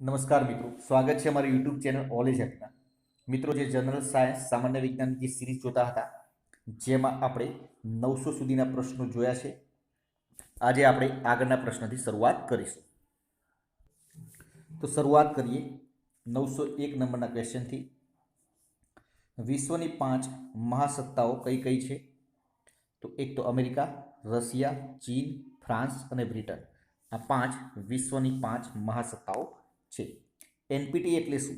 નમસ્કાર મિત્રો. સ્વાગત છે અમારી યુટ્યુબ ચેનલ ઓલેજ હેકના મિત્રો, જે જનરલ સાયન્સ, સામાન્ય વિજ્ઞાનની જે સિરીઝ જોતા હતા, જેમાં આપણે નવસો સુધીના પ્રશ્નો જોયા છે, આજે આપણે આગળના પ્રશ્નથી શરૂઆત કરીશું. તો શરૂઆત કરીએ નવસો એક નંબરના ક્વેશ્ચનથી. વિશ્વની પાંચ મહાસત્તાઓ કઈ કઈ છે? તો એક તો અમેરિકા, રશિયા, ચીન, ફ્રાન્સ અને બ્રિટન. આ પાંચ વિશ્વની પાંચ મહાસત્તાઓ છે. એનપીટી એટલે શું?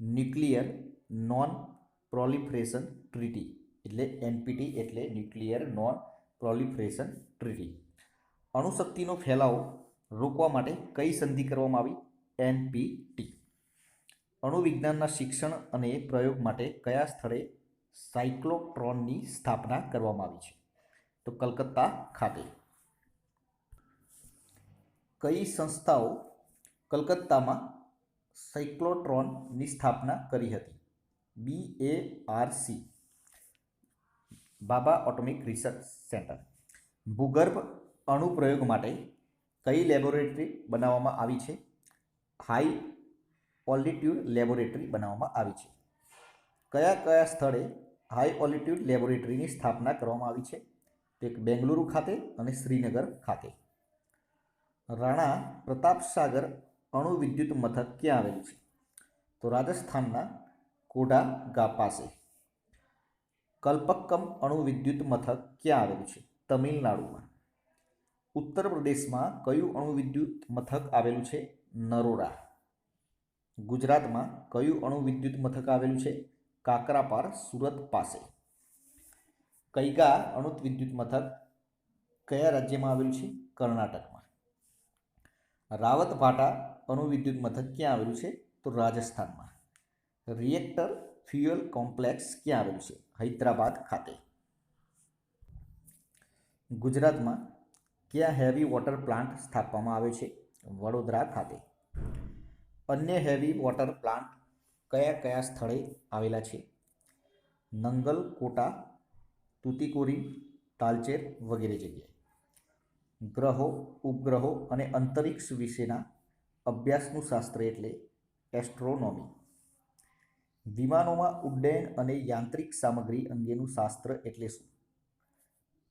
ન્યુક્લિયર નોન પ્રોલિફરેશન ટ્રીટી એટલે એનપીટી એટલે ન્યુક્લિયર નોન પ્રોલિફરેશન ટ્રીટી અણુશક્તિનો ફેલાવો રોકવા માટે કઈ સંધિ કરવામાં આવી? એનપીટી અણુવિજ્ઞાનના શિક્ષણ અને પ્રયોગ માટે કયા સ્થળે સાયક્લોટ્રોનની સ્થાપના કરવામાં આવી છે? તો કલકત્તા ખાતે. કઈ સંસ્થાઓ કલકત્તામાં સાયક્લોટ્રોનની સ્થાપના કરી હતી. B A R C Bhabha atomic research centre. ભૂગર્ભ અણુપ્રયોગ માટે કઈ લેબોરેટરી બનાવવામાં આવી છે? હાઈ ઓલ્ટિટ્યૂડ લેબોરેટરી બનાવવામાં આવી છે. કયા કયા સ્થળે હાઈ ઓલ્ટિટ્યૂડ લેબોરેટરીની સ્થાપના કરવામાં આવી છે? એક બેંગલુરુ ખાતે અને શ્રીનગર ખાતે. રાણા પ્રતાપસાગર અણુ વિદ્યુત મથક ક્યાં આવેલું છે? તો રાજસ્થાનના કોડા ગા પાસે. કલ્પક્કમ અણુ વિદ્યુત મથક ક્યાં આવેલું છે? તમિલનાડુમાં. ઉત્તર પ્રદેશમાં કયું અણુ વિદ્યુત મથક આવેલું છે? નરોડા. ગુજરાતમાં કયું અણુ વિદ્યુત મથક આવેલું છે? કાકરાપાર, સુરત પાસે. કૈગા અણુ વિદ્યુત મથક કયા રાજ્યમાં આવેલું છે? કર્ણાટકમાં. રાવતભાટા અણુ વિદ્યુત મથક ક્યાં આવેલું છે? તો રાજસ્થાનમાં. રિએક્ટર ફ્યુઅલ કોમ્પ્લેક્સ ક્યાં આવેલું છે? હૈદરાબાદ ખાતે. ગુજરાતમાં ક્યાં હેવી વોટર પ્લાન્ટ સ્થાપવામાં આવે છે? વડોદરા ખાતે. અન્ય હેવી વોટર પ્લાન્ટ કયા કયા સ્થળે આવેલા છે? નંગલ કોટા તુતિકોરી, તાલચેર વગેરે જગ્યાએ. ગ્રહો, ઉપગ્રહો અને અંતરિક્ષ વિશેના અભ્યાસનું શાસ્ત્ર એટલે એસ્ટ્રોનોમી. વિમાનોમાં ઉડ્ડયન અને યાંત્રિક સામગ્રી અંગેનું શાસ્ત્ર એટલે શું?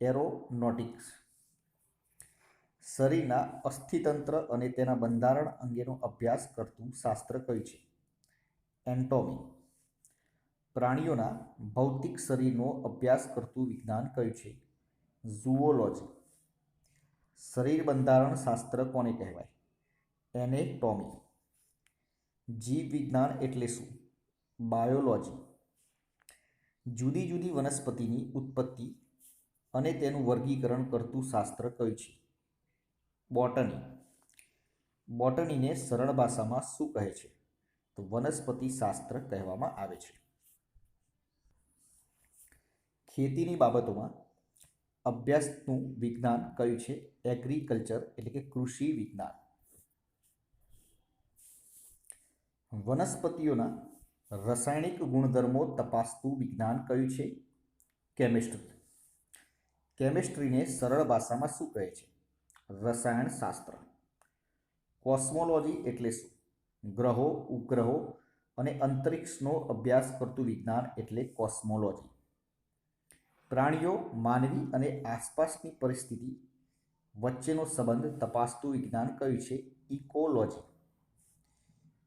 એરોનોટિક્સ. શરીરના અસ્થિતંત્ર અને તેના બંધારણ અંગેનો અભ્યાસ કરતું શાસ્ત્ર કયું છે? એન્ટોમી. પ્રાણીઓના ભૌતિક શરીરનો અભ્યાસ કરતું વિજ્ઞાન કયું છે? ઝુઓલોજી. શરીર બંધારણ શાસ્ત્ર કોને કહેવાય? એનેટોમી જીવ વિજ્ઞાન એટલે શું? બાયોલોજી. જુદી જુદી વનસ્પતિની ઉત્પત્તિ અને તેનું વર્ગીકરણ કરતું શાસ્ત્ર કયું છે? બોટની. બોટનીને સરળ ભાષામાં શું કહે છે? તો વનસ્પતિ શાસ્ત્ર કહેવામાં આવે છે. ખેતીની બાબતોમાં અભ્યાસનું વિજ્ઞાન કયું છે? એગ્રીકલ્ચર એટલે કે કૃષિ વિજ્ઞાન. વનસ્પતિઓના રાસાયણિક ગુણધર્મો તપાસતું વિજ્ઞાન કયું છે? કેમિસ્ટ્રી. કેમિસ્ટ્રીને સરળ ભાષામાં શું કહે છે? રસાયણશાસ્ત્ર. કોસ્મોલોજી એટલે શું? ગ્રહો, ઉપગ્રહો અને અંતરિક્ષનો અભ્યાસ કરતું વિજ્ઞાન એટલે કોસ્મોલોજી. પ્રાણીઓ, માનવી અને આસપાસની પરિસ્થિતિ વચ્ચેનો સંબંધ તપાસતું વિજ્ઞાન કયું છે? ઇકોલોજી.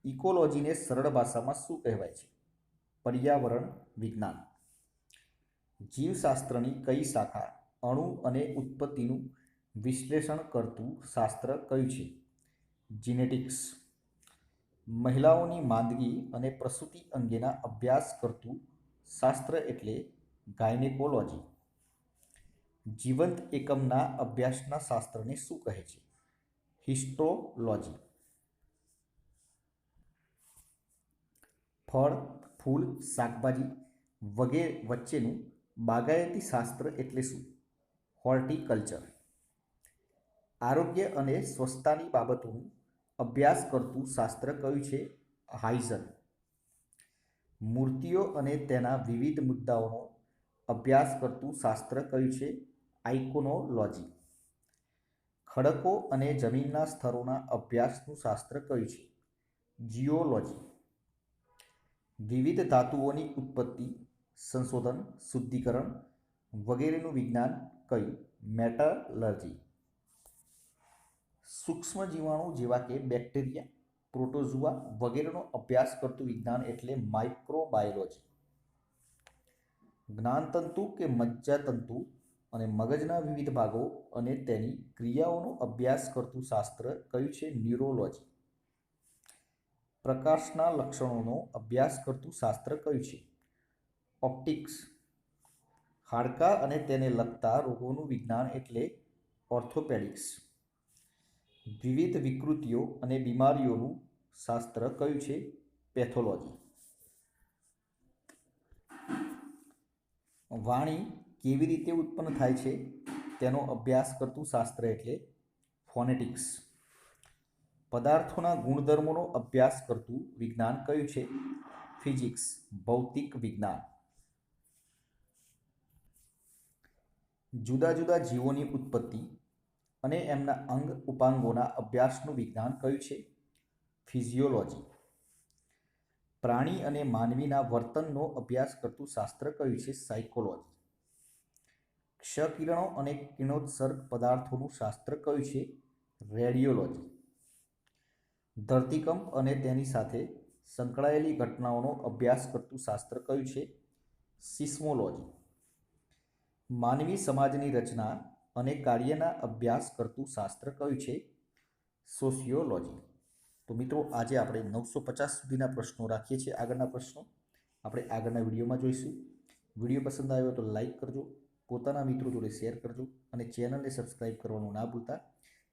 ઇકોલોજીને સરળ ભાષામાં શું કહેવાય છે? પર્યાવરણ વિજ્ઞાન. જીવશાસ્ત્રની કઈ શાખા અણુ અને ઉત્પત્તિનું વિશ્લેષણ કરતું શાસ્ત્ર કયું છે? જીનેટિક્સ મહિલાઓની માંદગી અને પ્રસૂતિ અંગેના અભ્યાસ કરતું શાસ્ત્ર એટલે ગાયનેકોલોજી. જીવંત એકમના અભ્યાસના શાસ્ત્રને શું કહે છે? હિસ્ટોલોજી ફળ, ફૂલ, શાકભાજી વગેરે વચ્ચેનું બાગાયતી શાસ્ત્ર એટલે શું? હોર્ટિકલ્ચર. આરોગ્ય અને સ્વચ્છતાની બાબતોનું અભ્યાસ કરતું શાસ્ત્ર કયું છે? હાઇઝન. મૂર્તિઓ અને તેના વિવિધ મુદ્દાઓનો અભ્યાસ કરતું શાસ્ત્ર કયું છે? આઇકોનોલોજી. ખડકો અને જમીનના સ્તરોના અભ્યાસનું શાસ્ત્ર કયું છે? જીઓલોજી વિવિધ ધાતુઓની ઉત્પત્તિ, સંશોધન, શુદ્ધિકરણ વગેરેનું વિજ્ઞાન કયું? મેટલર્જી. સૂક્ષ્મ જીવાણુ જેવા કે બેક્ટેરિયા, પ્રોટોઝુઆ વગેરેનો અભ્યાસ કરતું વિજ્ઞાન એટલે માઇક્રોબાયોલોજી. જ્ઞાનતંતુ કે મજ્જાતંતુ અને મગજના વિવિધ ભાગો અને તેની ક્રિયાઓનો અભ્યાસ કરતું શાસ્ત્ર કયું છે? ન્યુરોલોજી. પ્રકાશના લક્ષણોનો અભ્યાસ કરતું શાસ્ત્ર કયું છે? ઓપ્ટિક્સ. હાડકાં અને તેને લગતા રોગોનું વિજ્ઞાન એટલે ઓર્થોપેડિક્સ. વિવિધ વિકૃતિઓ અને બીમારીઓનું શાસ્ત્ર કયું છે? પેથોલોજી. વાણી કેવી રીતે ઉત્પન્ન થાય છે? તેનો અભ્યાસ કરતું શાસ્ત્ર એટલે ફોનેટિક્સ. પદાર્થોના ગુણધર્મોનો અભ્યાસ કરતું વિજ્ઞાન કયું છે? ફિઝિક્સ, ભૌતિક વિજ્ઞાન. જુદા જુદા જીવોની ઉત્પત્તિ અને એમના અંગ ઉપાંગોના અભ્યાસનું વિજ્ઞાન કયું છે? ફિઝિયોલોજી. પ્રાણી અને માનવીના વર્તનનો અભ્યાસ કરતું શાસ્ત્ર કયું છે? સાયકોલોજી. ક્ષકિરણો અને કિરણોત્સર્ગ પદાર્થોનું શાસ્ત્ર કયું છે? રેડિયોલોજી. ધરતીકંપ અને તેની સાથે સંકળાયેલી ઘટનાઓનો અભ્યાસ કરતું શાસ્ત્ર કયું છે? સિસ્મોલોજી. માનવી સમાજની રચના અને કાર્યના અભ્યાસ કરતું શાસ્ત્ર કયું છે? સોશિયોલોજી. તો મિત્રો, આજે આપણે નવસો પચાસ સુધીના પ્રશ્નો રાખીએ છીએ આગળના પ્રશ્નો. આપણે આગળના વિડીયોમાં જોઈશું. વીડિયો પસંદ આવ્યો તો લાઈક કરજો, પોતાના મિત્રો જોડે શેર કરજો અને ચેનલને સબસ્ક્રાઈબ કરવાનું ના ભૂલતા.